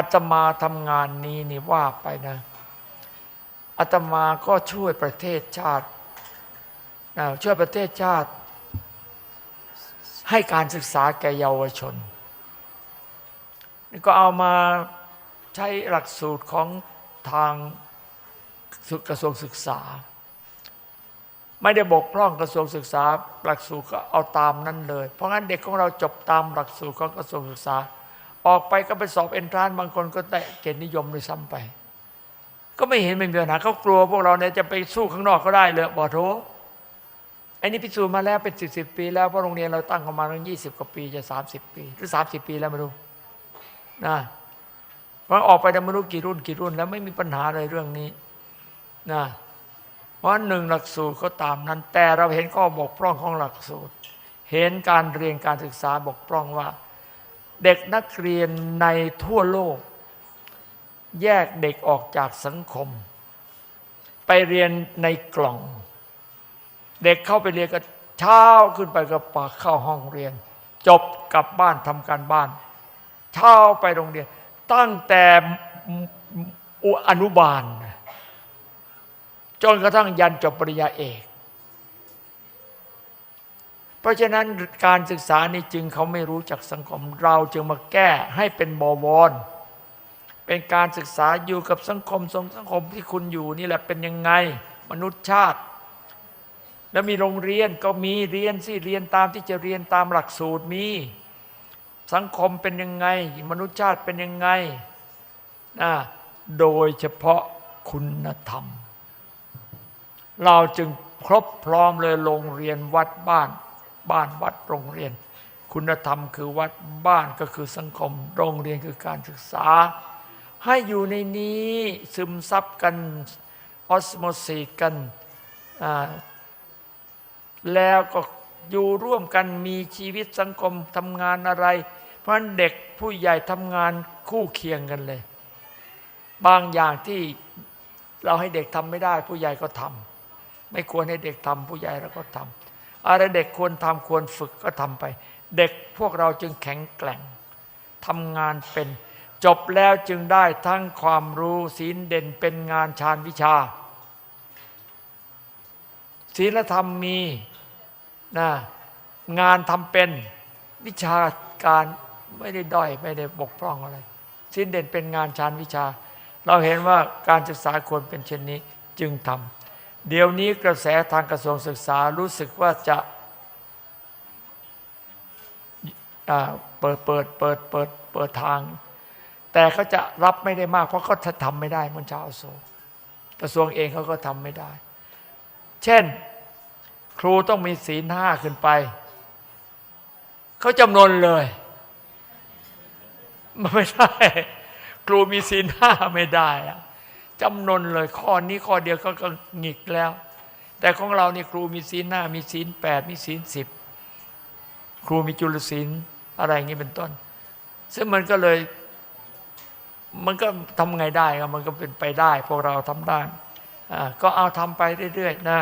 อาตมาทำงานนี้นี่ว่าไปนะอาตมาก็ช่วยประเทศชาติช่วยประเทศชาติ ให้การศึกษาแก่เยาวชนนี่ก็เอามาใช้หลักสูตรของทางกระทรวงศึกษา ไม่ได้บกพร่องกระทรวงศึกษา หลักสูตรก็เอาตามนั้นเลย เพราะงั้นเด็กของเราจบตามหลักสูตรของกระทรวงศึกษา ออกไปก็ไปสอบเอนทรานซ์บางคนก็ได้เกียรตินิยมด้วยซ้ำไป ก็ไม่เห็นไม่มีปัญหาเขากลัวพวกเราเนี่ยจะไปสู้ข้างนอกก็ได้เลยบอกโถอ้นี่พิสูจน์มาแล้วเป็นสิบสิบปี แล้วเพราะโรงเรียนเราตั้งกันมาตั้งยี่สิบกว่าปีจะสามสิบปี หรือสามสิบปีแล้วไม่รู้นะเพราะออกไปแต่ไม่รู้กี่รุ่นกี่รุ่น แล้วไม่มีปัญหาเลยเรื่องนี้นะเพราะหนึ่งหลักสูตรก็ตามนั้น แต่เราเห็นข้อบกพร่องของหลักสูตร เห็นการเรียนการศึกษาบกพร่องว่า เด็กนักเรียนในทั่วโลก แยกเด็กออกจากสังคม ไปเรียนในกล่อง เด็กเข้าไปเรียนก็เช้าขึ้นไปก็ปากเข้าห้องเรียน จบกลับบ้านทำการบ้าน เช้าไปโรงเรียน ตั้งแต่อนุบาล จนกระทั่งยันจบปริญญาเอก เพราะฉะนั้นการศึกษานี่จึงเขาไม่รู้จักสังคมเราจึงมาแก้ให้เป็นบวร เป็นการศึกษาอยู่กับสังคมสงสังคมที่คุณอยู่นี่แหละเป็นยังไงมนุษยชาติ แล้วมีโรงเรียนก็มีเรียนสิเรียนตามที่จะเรียนตามหลักสูตรมี สังคมเป็นยังไง มนุษยชาติเป็นยังไงนะโดยเฉพาะคุณธรรม เราจึงครบพร้อมเลยโรงเรียนวัดบ้าน บ้านวัดโรงเรียน คุณธรรมคือวัดบ้านก็คือสังคม โรงเรียนคือการศึกษา ให้อยู่ในนี้ซึมซับกันออสโมซิสกันแล้วก็อยู่ร่วมกันมีชีวิตสังคมทำงานอะไร เพราะะนั้นเด็กผู้ใหญ่ทำงานคู่เคียงกันเลย บางอย่างที่เราให้เด็กทำไม่ได้ ผู้ใหญ่ก็ทำไม่ควรให้เด็กทำผู้ใหญ่เราก็ทำ อะไรเด็กควรทำควรฝึกก็ทำไป เด็กพวกเราจึงแข็งแกร่งทำงานเป็น จบแล้วจึงได้ทั้งความรู้ศีลเด่นเป็นงานชาญวิชา ศีลธรรมมีนะงานทำเป็นวิชาการไม่ได้ด้อยไม่ได้บกพร่องอะไรศีลเด่นเป็นงานชาญวิชา เราเห็นว่าการศึกษาควรเป็นเช่นนี้จึงทำ เดี๋ยวนี้กระแสทางกระทรวงศึกษารู้สึกว่าจะเปิดเปิดเปิดเปิดเปิดทาง แต่เขาจะรับไม่ได้มาก เพราะเขาทำไม่ได้มันชาวโศกกระทรวงเองเขาก็ทำไม่ได้ เช่น ครูต้องมีศีลห้าขึ้นไป เขาจำนวนเลยมันไม่ได้ ครูมีศีลห้าไม่ได้อะ จำนวนเลยข้อนี้ข้อเดียวก็ก็หงิกแล้ว แต่ของเรานี่ครูมีศีลหน้ามีศีลแปดมีศีลสิบครูมีจุลศีลอะไรอย่างนี้เป็นต้น ซึ่งมันก็เลย มันก็ทำไงได้ครับมันก็เป็นไปได้ พวกเราทำได้ก็เอาทำไปเรื่อยๆนะ